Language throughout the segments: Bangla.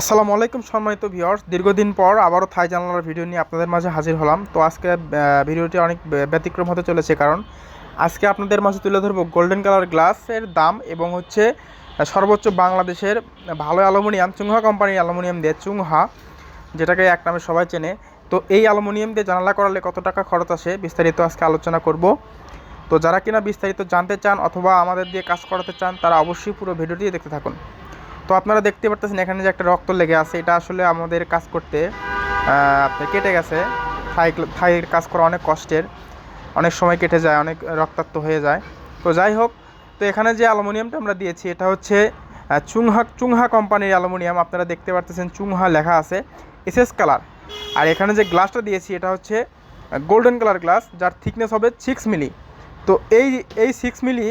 আসসালামু আলাইকুম সম্মানিত ভিউয়ার্স। দীর্ঘদিন পর আবারও থাই জানালার ভিডিও নিয়ে আপনাদের মাঝে হাজির হলাম। তো আজকে ভিডিওটি অনেক ব্যতিক্রম হতে চলেছে কারণ আজকে আপনাদের মাঝে তুলে ধরবো গোল্ডেন কালার গ্লাসের দাম এবং হচ্ছে সর্বোচ্চ বাংলাদেশের ভালো অ্যালুমিনিয়াম, চুংহা কোম্পানির অ্যালুমিনিয়াম দিয়ে চুংহা, যেটাকে এক নামে সবাই চেনে। তো এই অ্যালুমিনিয়াম দিয়ে জানালা করালে কত টাকা খরচ আসে বিস্তারিত আজকে আলোচনা করব। তো যারা কিনা বিস্তারিত জানতে চান অথবা আমাদের দিয়ে কাজ করাতে চান, তারা অবশ্যই পুরো ভিডিওটি দেখতে থাকুন। তো আপনারা দেখতে পারতেছেন এখানে যে একটা রক্ত লেগে আছে, এটা আসলে আমাদের কাজ করতে আপনার কেটে গেছে। থাই থাইয়ের কাজ করা অনেক কষ্টের। অনেক সময় কেটে যায়, অনেক রক্তাক্ত হয়ে যায়। তো যাই হোক, তো এখানে যে অ্যালুমিনিয়ামটা আমরা দিয়েছি, এটা হচ্ছে চুংহা চুংহা কোম্পানির অ্যালুমিনিয়াম। আপনারা দেখতে পারতেছেন চুংহা লেখা আছে, এসএস কালার। আর এখানে যে গ্লাসটা দিয়েছি, এটা হচ্ছে গোল্ডেন কালার গ্লাস, যার থিকনেস হবে সিক্স মিলি তো এই এই সিক্স মিলি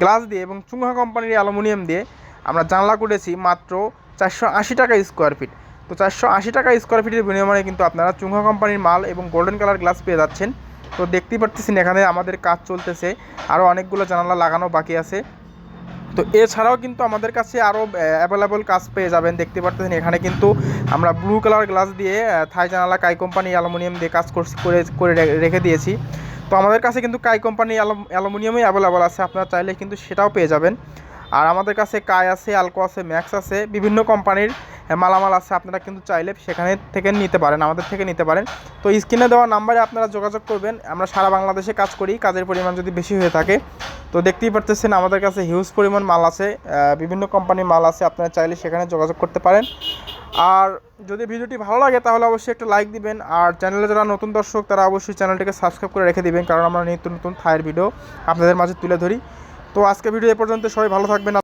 গ্লাস দিয়ে এবং চুংহা কোম্পানির অ্যালুমিনিয়াম দিয়ে আমরা জানলা করেছি মাত্র চারশো আশি টাকা স্কোয়ার ফিট তো চারশো আশি টাকা স্কোয়ার ফিটের বিনিময়ে কিন্তু আপনারা চুঙ্গা কোম্পানির মাল এবং গোল্ডেন কালার গ্লাস পেয়ে যাচ্ছেন। তো দেখতেই পারতেছেন এখানে আমাদের কাজ চলতেছে আরও অনেকগুলো জানালা লাগানো বাকি আছে। তো এছাড়াও কিন্তু আমাদের কাছে আরও অ্যাভেলেবল কাজ পেয়ে যাবেন, দেখতে পারতেছেন এখানে কিন্তু আমরা ব্লু কালার গ্লাস দিয়ে থাই জানালা, কাই কোম্পানি অ্যালুমিনিয়াম দিয়ে কাজ করে করে রেখে দিয়েছি। তো আমাদের কাছে কিন্তু কাই কোম্পানি অ্যালুমিনিয়ামই অ্যাভেলেবল আছে, আপনারা চাইলে কিন্তু সেটাও পেয়ে যাবেন। আর আমাদের কাছে কায় আছে আলকো আছে ম্যাক্স আছে, বিভিন্ন কোম্পানির মালামাল আছে। আপনারা কিন্তু চাইলে সেখানে থেকে নিতে পারেন, আমাদের থেকে নিতে পারেন। তো স্ক্রিনে দেওয়া নাম্বারে আপনারা যোগাযোগ করবেন। আমরা সারা বাংলাদেশে কাজ করি, কাজের পরিমাণ যদি বেশি হয়ে থাকে। তো দেখতেই পারতেছেন, আমাদের কাছে হিউজ পরিমাণ মাল আছে। বিভিন্ন কোম্পানির মাল আছে, আপনারা চাইলে সেখানে যোগাযোগ করতে পারেন। আর যদি ভিডিওটি ভালো লাগে, তাহলে অবশ্যই একটা লাইক দিবেন। আর চ্যানেলে যারা নতুন দর্শক, তারা অবশ্যই চ্যানেলটিকে সাবস্ক্রাইব করে রেখে দিবেন, কারণ আমরা নিত্য নতুন থায়ের ভিডিও আপনাদের মাঝে তুলে ধরি। তো আজকে ভিডিও এ পর্যন্ত সবাই ভালো থাকবেন